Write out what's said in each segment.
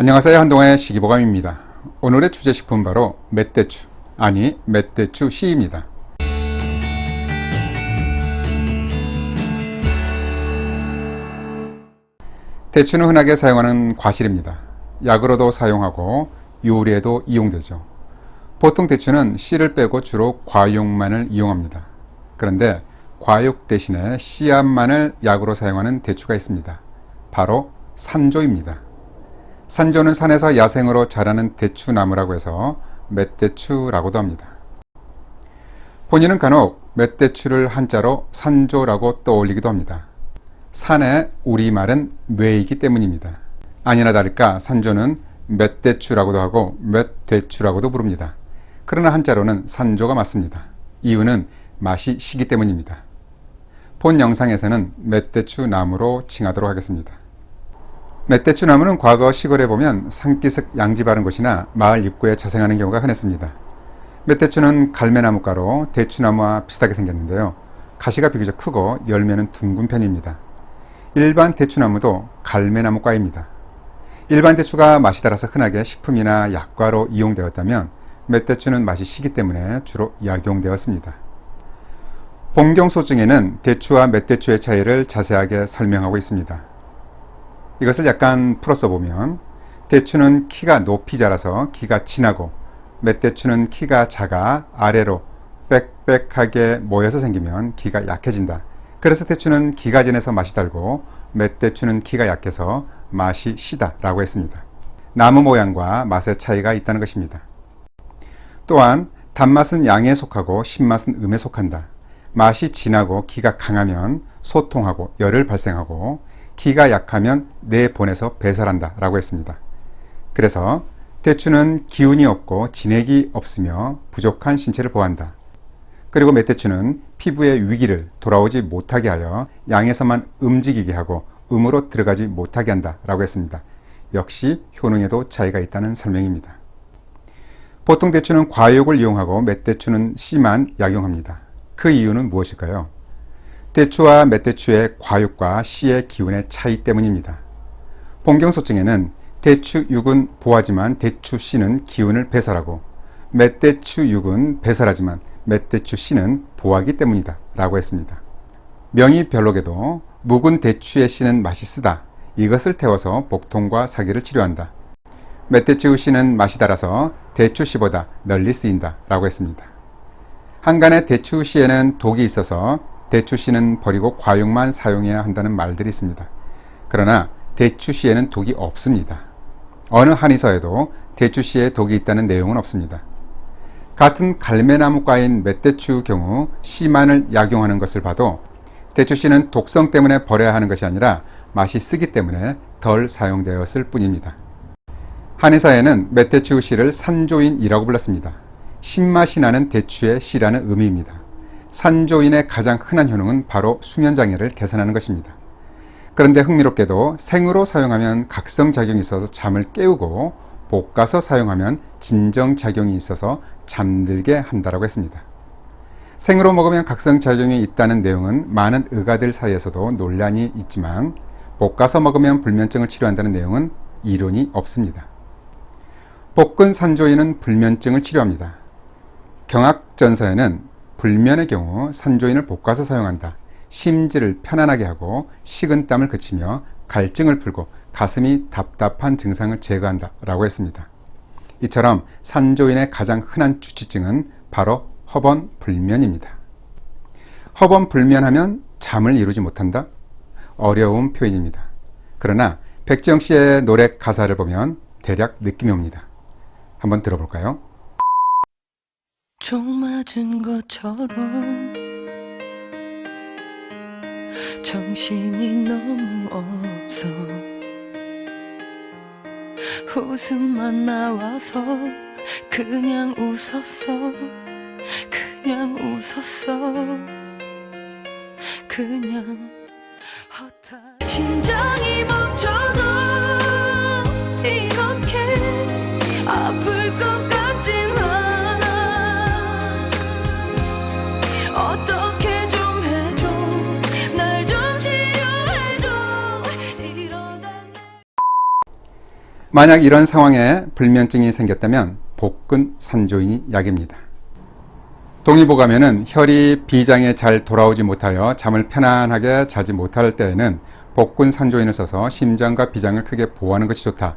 안녕하세요 한동아의 시기보감입니다. 오늘의 주제식품 바로 멧대추 아니 멧대추 씨입니다. 대추는 흔하게 사용하는 과실입니다. 약으로도 사용하고 요리에도 이용되죠. 보통 대추는 씨를 빼고 주로 과육만을 이용합니다. 그런데 과육 대신에 씨앗만을 약으로 사용하는 대추가 있습니다. 바로 산조입니다. 산조는 산에서 야생으로 자라는 대추나무라고 해서 멧대추라고도 합니다. 본인은 간혹 멧대추를 한자로 산조라고 떠올리기도 합니다. 산의 우리말은 뇌이기 때문입니다. 아니나 다를까 산조는 멧대추라고도 하고 멧대추라고도 부릅니다. 그러나 한자로는 산조가 맞습니다. 이유는 맛이 시기 때문입니다. 본 영상에서는 멧대추 나무로 칭하도록 하겠습니다. 멧대추 나무는 과거 시골에 보면 산기슭 양지 바른 곳이나 마을 입구에 자생하는 경우가 흔했습니다. 멧대추는 갈매나무가로 대추나무와 비슷하게 생겼는데요. 가시가 비교적 크고 열매는 둥근 편입니다. 일반 대추나무도 갈매나무과입니다. 일반 대추가 맛이 달아서 흔하게 식품이나 약과로 이용되었다면 멧대추는 맛이 시기 때문에 주로 약용되었습니다. 봉경소 증에는 대추와 멧대추의 차이를 자세하게 설명하고 있습니다. 이것을 약간 풀어서 보면 대추는 키가 높이 자라서 키가 진하고 멧대추는 키가 작아 아래로 빽빽하게 모여서 생기면 키가 약해진다. 그래서 대추는 키가 진해서 맛이 달고 멧대추는 키가 약해서 맛이 시다 라고 했습니다. 나무 모양과 맛의 차이가 있다는 것입니다. 또한 단맛은 양에 속하고 신맛은 음에 속한다. 맛이 진하고 기가 강하면 소통하고 열을 발생하고 기가 약하면 내보내서 배설한다 라고 했습니다. 그래서 대추는 기운이 없고 진액이 없으며 부족한 신체를 보한다. 그리고 멧대추는 피부의 위기를 돌아오지 못하게 하여 양에서만 움직이게 하고 음으로 들어가지 못하게 한다 라고 했습니다. 역시 효능에도 차이가 있다는 설명입니다. 보통 대추는 과육을 이용하고 멧대추는 씨만 약용합니다. 그 이유는 무엇일까요? 대추와 멧대추의 과육과 씨의 기운의 차이 때문입니다. 본경소증에는 대추 육은 보하지만 대추 씨는 기운을 배설하고 멧대추 육은 배설하지만 멧대추 씨는 보하기 때문이다 라고 했습니다. 명의별록에도 묵은 대추의 씨는 맛이 쓰다. 이것을 태워서 복통과 사기를 치료한다. 멧대추 씨는 맛이 달아서 대추 씨보다 널리 쓰인다 라고 했습니다. 한간에 대추 씨에는 독이 있어서 대추 씨는 버리고 과육만 사용해야 한다는 말들이 있습니다. 그러나 대추 씨에는 독이 없습니다. 어느 한의서에도 대추 씨에 독이 있다는 내용은 없습니다. 같은 갈매나무과인 멧대추 경우 씨만을 약용하는 것을 봐도 대추 씨는 독성 때문에 버려야 하는 것이 아니라 맛이 쓰기 때문에 덜 사용되었을 뿐입니다. 한의사에는 멧대추 씨를 산조인이라고 불렀습니다. 신맛이 나는 대추의 씨라는 의미입니다. 산조인의 가장 흔한 효능은 바로 수면장애를 개선하는 것입니다. 그런데 흥미롭게도 생으로 사용하면 각성작용이 있어서 잠을 깨우고 볶아서 사용하면 진정작용이 있어서 잠들게 한다고 했습니다. 생으로 먹으면 각성작용이 있다는 내용은 많은 의가들 사이에서도 논란이 있지만 볶아서 먹으면 불면증을 치료한다는 내용은 이론이 없습니다. 볶은 산조인은 불면증을 치료합니다. 경학전서에는 불면의 경우 산조인을 볶아서 사용한다. 심지를 편안하게 하고 식은땀을 그치며 갈증을 풀고 가슴이 답답한 증상을 제거한다 라고 했습니다. 이처럼 산조인의 가장 흔한 주치증은 바로 허번 불면입니다. 허번 불면하면 잠을 이루지 못한다? 어려운 표현입니다. 그러나 백지영 씨의 노래 가사를 보면 대략 느낌이 옵니다. 한번 들어볼까요? 종 맞은 것처럼 정신이 너무 없어. 웃음만 나와서 그냥 웃었어. 그냥 웃었어. 그냥 허탈. 심장이 멈춰 만약 이런 상황에 불면증이 생겼다면 복근 산조인이 약입니다. 동의보감에는 혈이 비장에 잘 돌아오지 못하여 잠을 편안하게 자지 못할 때에는 복근 산조인을 써서 심장과 비장을 크게 보호하는 것이 좋다.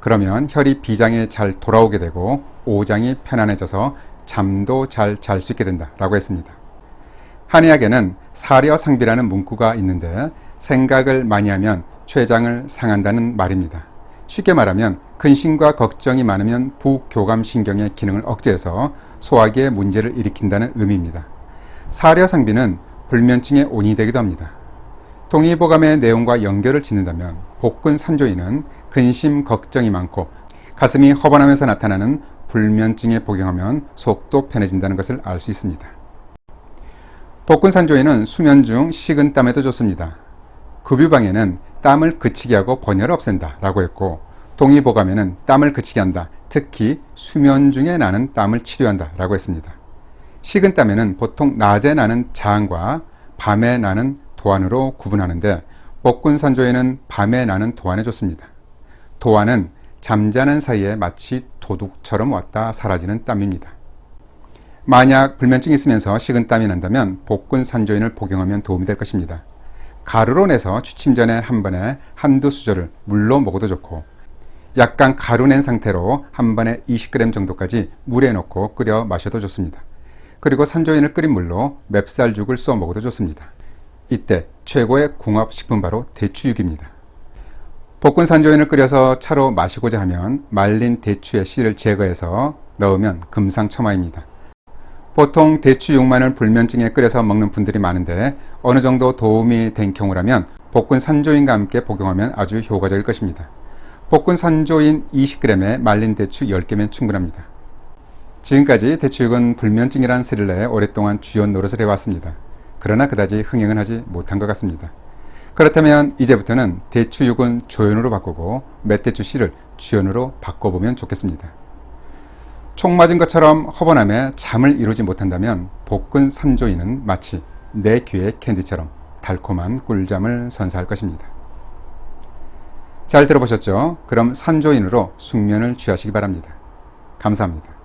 그러면 혈이 비장에 잘 돌아오게 되고 오장이 편안해져서 잠도 잘 잘 수 있게 된다. 라고 했습니다. 한의학에는 사려상비라는 문구가 있는데 생각을 많이 하면 췌장을 상한다는 말입니다. 쉽게 말하면 근심과 걱정이 많으면 부교감신경의 기능을 억제해서 소화기에 문제를 일으킨다는 의미입니다. 사려상비는 불면증의 온이 되기도 합니다. 동의보감의 내용과 연결을 짓는다면 복근 산조인은 근심 걱정이 많고 가슴이 허번하면서 나타나는 불면증에 복용하면 속도 편해진다는 것을 알 수 있습니다. 복근 산조인은 수면 중 식은 땀에도 좋습니다. 급유방에는 땀을 그치게 하고 번열을 없앤다 라고 했고 동의보감에는 땀을 그치게 한다. 특히 수면 중에 나는 땀을 치료한다 라고 했습니다. 식은 땀에는 보통 낮에 나는 자한과 밤에 나는 도안으로 구분하는데 복근산조에는 밤에 나는 도안에 좋습니다. 도안은 잠자는 사이에 마치 도둑처럼 왔다 사라지는 땀입니다. 만약 불면증이 있으면서 식은 땀이 난다면 복근산조인을 복용하면 도움이 될 것입니다. 가루로 내서 취침 전에 한 번에 한두 수저를 물로 먹어도 좋고 약간 가루 낸 상태로 한 번에 20g 정도까지 물에 넣고 끓여 마셔도 좋습니다. 그리고 산조인을 끓인 물로 맵쌀죽을 쏘 먹어도 좋습니다. 이때 최고의 궁합 식품 바로 대추육입니다. 볶은 산조인을 끓여서 차로 마시고자 하면 말린 대추의 씨를 제거해서 넣으면 금상첨화입니다. 보통 대추육만을 불면증에 끓여서 먹는 분들이 많은데 어느 정도 도움이 된 경우라면 볶은 산조인과 함께 복용하면 아주 효과적일 것입니다. 볶은 산조인 20g에 말린 대추 10개면 충분합니다. 지금까지 대추육은 불면증이란 스릴러에 오랫동안 주연 노릇을 해왔습니다. 그러나 그다지 흥행은 하지 못한 것 같습니다. 그렇다면 이제부터는 대추육은 조연으로 바꾸고 멧대추 씨를 주연으로 바꿔보면 좋겠습니다. 총 맞은 것처럼 허번함에 잠을 이루지 못한다면 볶은 산조인은 마치 내 귀의 캔디처럼 달콤한 꿀잠을 선사할 것입니다. 잘 들어보셨죠? 그럼 산조인으로 숙면을 취하시기 바랍니다. 감사합니다.